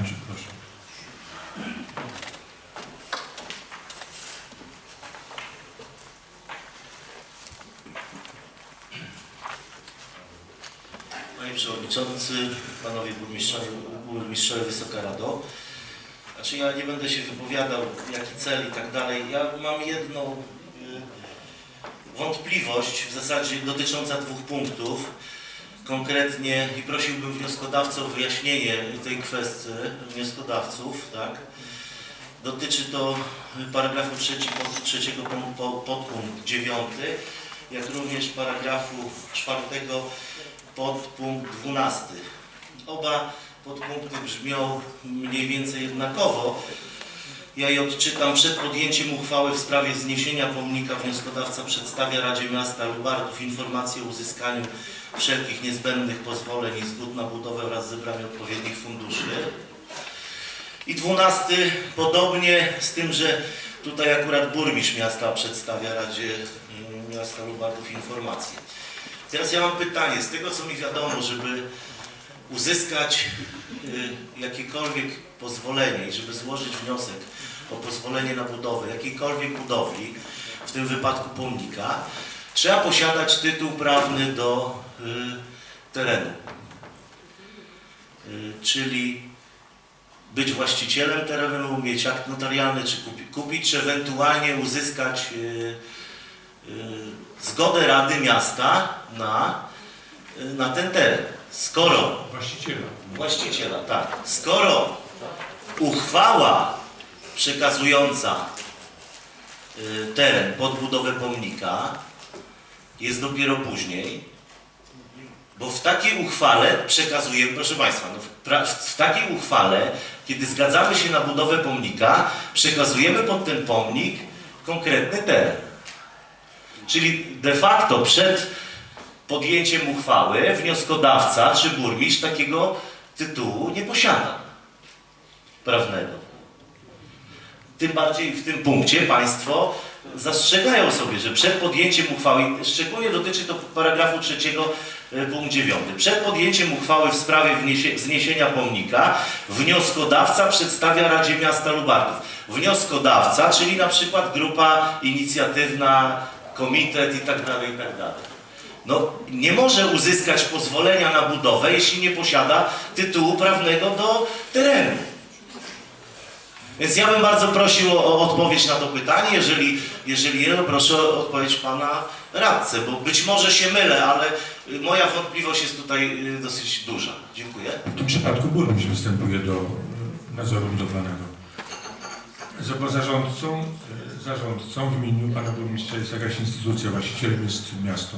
Andrzej, proszę. Panie Przewodniczący, Panowie Burmistrzowie, Burmistrzowie Wysoka Rado. Znaczy ja nie będę się wypowiadał, jaki cel i tak dalej. Ja mam jedną y, wątpliwość, w zasadzie dotycząca dwóch punktów. Konkretnie i prosiłbym wnioskodawcę o wyjaśnienie tej kwestii, wnioskodawców, tak? Dotyczy to paragrafu trzeci, pod- trzeciego pom- po- podpunkt dziewiąty, jak również paragrafu czwartego podpunkt 12. Oba podpunkty brzmią mniej więcej jednakowo. Ja je odczytam. Przed podjęciem uchwały w sprawie zniesienia pomnika wnioskodawca przedstawia Radzie Miasta Lubardów informację o uzyskaniu wszelkich niezbędnych pozwoleń i zgód na budowę oraz zebraniu odpowiednich funduszy. I dwunasty, podobnie z tym, że tutaj akurat burmistrz miasta przedstawia Radzie mm, Miasta Lubardów informację. Teraz ja mam pytanie, z tego co mi wiadomo, żeby uzyskać y, jakiekolwiek pozwolenie i żeby złożyć wniosek o pozwolenie na budowę jakiejkolwiek budowli, w tym wypadku pomnika, trzeba posiadać tytuł prawny do y, terenu. Y, czyli być właścicielem terenu, mieć akt notarialny, czy kupi, kupić, czy ewentualnie uzyskać zgodę Rady Miasta na, na ten teren. Skoro Właściciela. właściciela, tak, skoro uchwała przekazująca y, teren pod budowę pomnika jest dopiero później, bo w takiej uchwale przekazujemy, proszę Państwa, no w, w takiej uchwale, kiedy zgadzamy się na budowę pomnika, przekazujemy pod ten pomnik konkretny teren. Czyli de facto przed podjęciem uchwały wnioskodawca czy burmistrz takiego tytułu nie posiada prawnego. Tym bardziej w tym punkcie Państwo zastrzegają sobie, że przed podjęciem uchwały, szczególnie dotyczy to paragrafu trzeciego e, punkt 9. Przed podjęciem uchwały w sprawie zniesienia pomnika wnioskodawca przedstawia Radzie Miasta Lubardów. Wnioskodawca, czyli na przykład grupa inicjatywna, komitet i tak No, nie może uzyskać pozwolenia na budowę, jeśli nie posiada tytułu prawnego do terenu. Więc ja bym bardzo prosił o, o odpowiedź na to pytanie. Jeżeli, jeżeli nie, to proszę o odpowiedź pana radcę, bo być może się mylę, ale y, moja wątpliwość jest tutaj y, dosyć duża. Dziękuję. W tym przypadku burmistrz występuje do nadzoru budowlanego. Za zarządcą, e, zarządcą w imieniu pana burmistrza jest jakaś instytucja, właścicielem jest miasto.